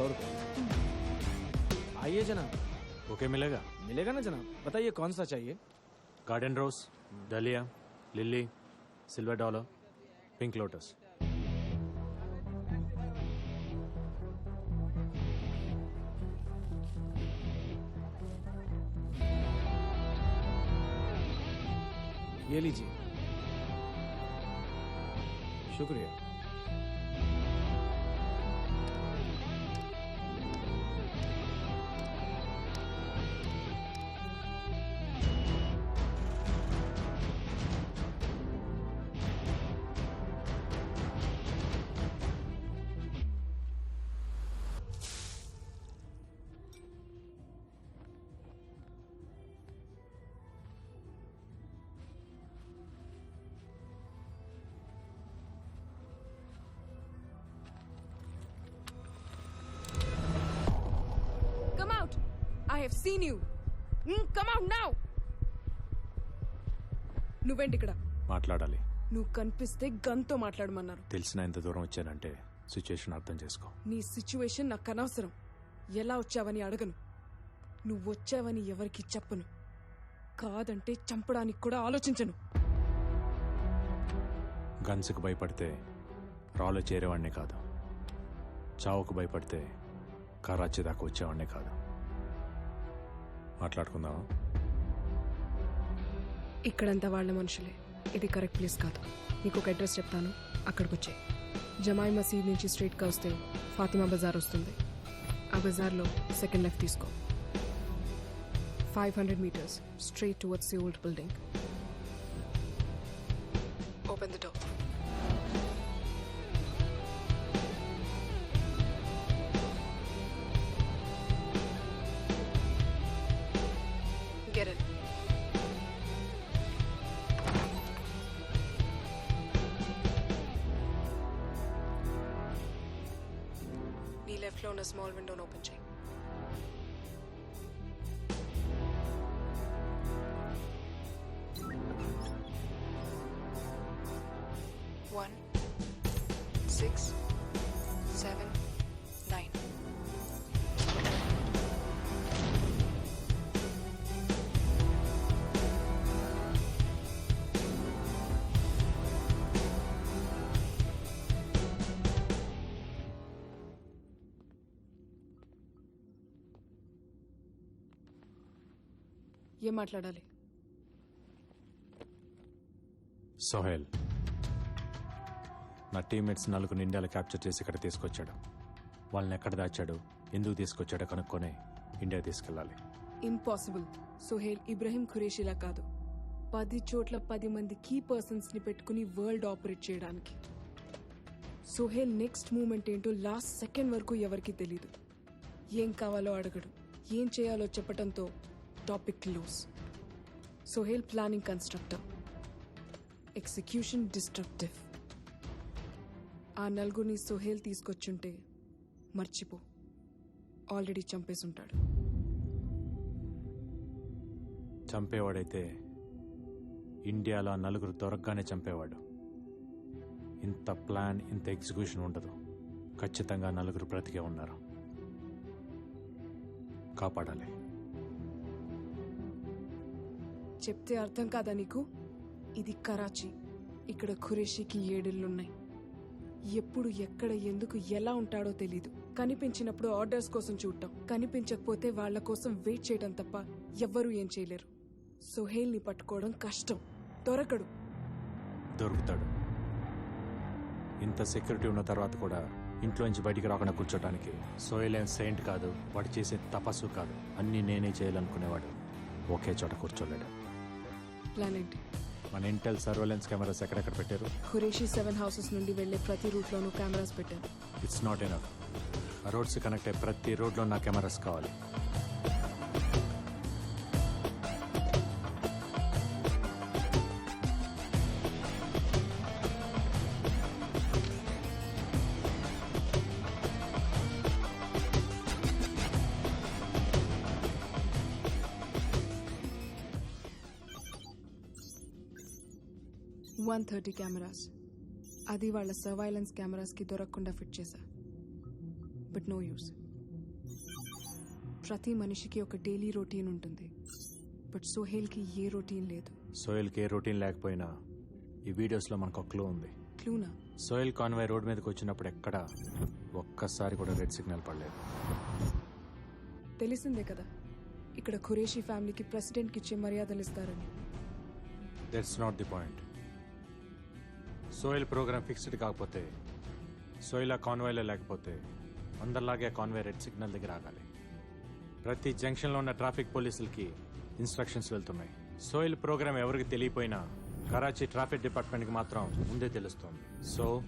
सौ रुपये आइए जनाब। ओके मिलेगा? मिलेगा ना जनाब? बताइए कौन सा चाहिए? Garden rose dahlia lily silver dollar pink lotus ये लीजिए। शुक्रिया। Have seen you! Mm, come out now! నువ్వేంటి ఇక్కడ? మాట్లాడాలి. నువ్వు కనిపిస్తే గన్తో మాట్లాడమన్నారు. తెలిసిన ఎంత దూరం వచ్చానంటే సిచ్యుయేషన్ అర్థం చేసుకో. నీ సిచ్యువేషన్ నాకు అనవసరం. ఎలా వచ్చావని అడగను. నువ్వు వచ్చావని ఎవరికి చెప్పను. కాదంటే చంపడానికి కూడా ఆలోచించను. గన్స్కి భయపడితే రాళ్ళు చేరేవాడినే కాదు. చావుకు భయపడితే కరాచీ దాకా వచ్చేవాడినే కాదు. మాట్లాడుకుందామా? ఇక్కడంతా వాళ్ళ మనుషులే. ఇది కరెక్ట్ ప్లేస్ కాదు. నీకు ఒక అడ్రస్ చెప్తాను. అక్కడికి వచ్చే. జమాయి మసీద్ నుంచి స్ట్రీట్గా వస్తే ఫాతిమా బజార్ వస్తుంది. ఆ బజార్లో సెకండ్ లెఫ్ట్ తీసుకో. Five hundred metres street towards the old building. Open the door. a small window and open chain. One, six, seven, ఏం మాట్లాడాలి? సోహెల్ నా టీమ్మేట్స్ నలుగురు ఇండియాలో క్యాప్చర్ చేసి ఇక్కడ తీసుకొచ్చాడు. వాళ్ళని ఎక్కడ దాచాడు ఎందుకు తీసుకొచ్చాడో కనుక్కొని ఇండియా తీసుకెళ్ళాలి. ఇంపాసిబుల్. సుహేల్ ఇబ్రహీం ఖురేషిలా కాదు. పది చోట్ల పది మంది కీ పర్సన్స్ని పెట్టుకుని వరల్డ్ ఆపరేట్ చేయడానికి. సుహేల్ నెక్స్ట్ మూమెంట్ ఏంటో లాస్ట్ సెకండ్ వరకు ఎవరికి తెలీదు. ఏం కావాలో అడగడు. ఏం చేయాలో చెప్పటంతో topic close Suhail planning constructor execution destructive ఆ నలుగురిని సుహేల్ తీసుకొచ్చుంటే మర్చిపో. ఆల్రెడీ చంపేసుంటాడు. చంపేవాడైతే ఇండియాలో నలుగురు దొరకగానే చంపేవాడు. ఇంత ప్లాన్ ఇంత ఎగ్జిక్యూషన్ ఉండదు. ఖచ్చితంగా నలుగురు బ్రతికే ఉన్నారు. కాపాడాలి. చెప్తే అర్థం కాదా నీకు? ఇది కరాచీ. ఇక్కడ ఖురేషీకి ఏడిళ్ళున్నాయి ఎప్పుడు ఎక్కడ ఎందుకు ఎలా ఉంటాడో తెలీదు. కనిపించినప్పుడు ఆర్డర్స్ కోసం చూడటం కనిపించకపోతే వాళ్ళ కోసం వెయిట్ చేయడం తప్ప ఎవ్వరూ ఏం చేయలేరు. సుహేల్ని పట్టుకోవడం కష్టం. దొరకడు. దొరుకుతాడు. ఇంత సెక్యూరిటీ ఉన్న తర్వాత కూడా ఇంట్లో నుంచి బయటికి రాకుండా కూర్చోటానికి సోయల్ ఏం సెయింట్ కాదు వాడు చేసే తపస్సు కాదు. అన్నీ నేనే చేయాలనుకునేవాడు. ఒకే చోట కూర్చోలేడు. ప్లాన్ ఏంటి మన ఇంటెల్ సర్వేలెన్స్ కెమెరాస్ ఎక్కడెక్కడ పెట్టారు? ఖురేషీ సెవెన్ హౌసెస్ నుండి వెళ్ళే ప్రతి రూట్ లోనూ కెమెరాస్ పెట్టారు ఇట్స్ నాట్ ఎనఫ్ ఆ రోడ్స్ కనెక్ట్ అయ్యే ప్రతి రోడ్లో నా కెమెరాస్ కావాలి. One thirty cameras. అది వాళ్ళ సర్వైలెన్స్ కెమెరాస్కి దొరకకుండా ఫిట్ చేశా. But no use. ప్రతి మనిషికి ఒక డైలీ రొటీన్ ఉంటుంది. బట్ సోహేల్కి ఏ రొటీన్ లేదు. సోయల్కి ఏ రొటీన్ లేకపోయినా ఈ వీడియోస్లో మనకు ఒక క్లూ ఉంది. క్లూనా? సోయల్ కాన్వాయ్ రోడ్ మీదకి వచ్చినప్పుడు ఎక్కడ ఒక్కసారి కూడా రెడ్ సిగ్నల్ పడలేదు. తెలిసిందే కదా. ఇక్కడ ఖురేషీ ఫ్యామిలీకి ప్రెసిడెంట్కి ఇచ్చే మర్యాదలు ఇస్తారని. That's not the point Sohail programme fixed కాకపోతే సోయిల్ కాన్వేలో కాన్వాయ్లో లేకపోతే అందరిలాగే కాన్వే కాన్వాయ్ రెడ్ సిగ్నల్ దగ్గర ఆగాలి. ప్రతి జంక్షన్లో ఉన్న ట్రాఫిక్ పోలీసులకి ఇన్స్ట్రక్షన్స్ వెళ్తున్నాయి. సోయిల్ ప్రోగ్రామ్ ఎవరికి తెలియపోయినా కరాచీ ట్రాఫిక్ డిపార్ట్మెంట్కి మాత్రం ముందే తెలుస్తుంది. సో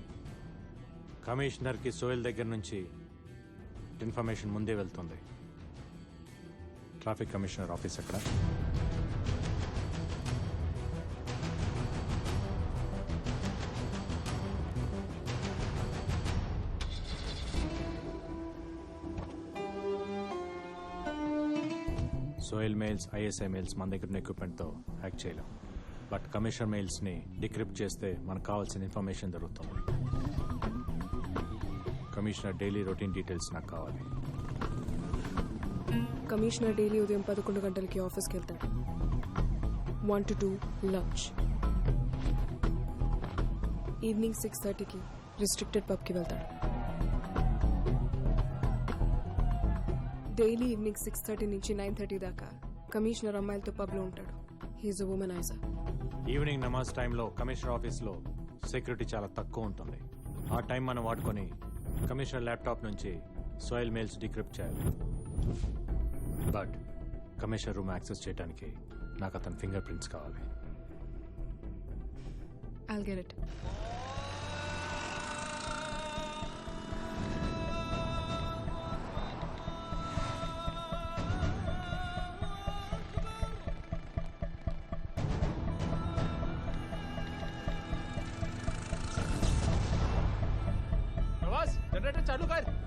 కమిషనర్కి సోయిల్ దగ్గర నుంచి ఇన్ఫర్మేషన్ ముందే వెళ్తుంది. ట్రాఫిక్ కమిషనర్ ఆఫీస్ అక్కడ సోయిల్ మెయిల్స్ ఐఎస్ఐ మెయిల్స్ మన దగ్గర ఉన్న ఎక్విప్మెంట్తో హ్యాక్ చేయలేం. బట్ కమిషనర్ మెయిల్స్ని డిక్రిప్ట్ చేస్తే మనకు కావాల్సిన ఇన్ఫర్మేషన్ దొరుకుతుంది కమిషనర్ డైలీ రొటీన్ డీటెయిల్స్ నాకు కావాలి. కమిషనర్ డైలీ ఉదయం పదకొండు గంటలకి ఆఫీస్కి వెళ్తాడు one to two lunch evening six థర్టీకి రిస్ట్రిక్టెడ్ పబ్కి వెళ్తాడు డైలీ ఈవినింగ్ సిక్స్ థర్టీ నుంచి నైన్ థర్టీ దాకా కమిషనర్ అమ్మాయిలతో పబ్లో ఉంటాడు. He is a womaniser evening నమాజ్ టైంలో కమిషనర్ ఆఫీస్లో సెక్యూరిటీ చాలా తక్కువ ఉంటుంది. ఆ టైం మనం వాడుకొని కమిషనర్ ల్యాప్టాప్ నుంచి సోయిల్ మెయిల్స్ డిక్రిప్ట్ చేయాలి. బట్ కమిషనర్ రూమ్ యాక్సెస్ చేయడానికి నాకు అతని ఫింగర్ ప్రింట్స్ కావాలి. I'll get it. चालू कर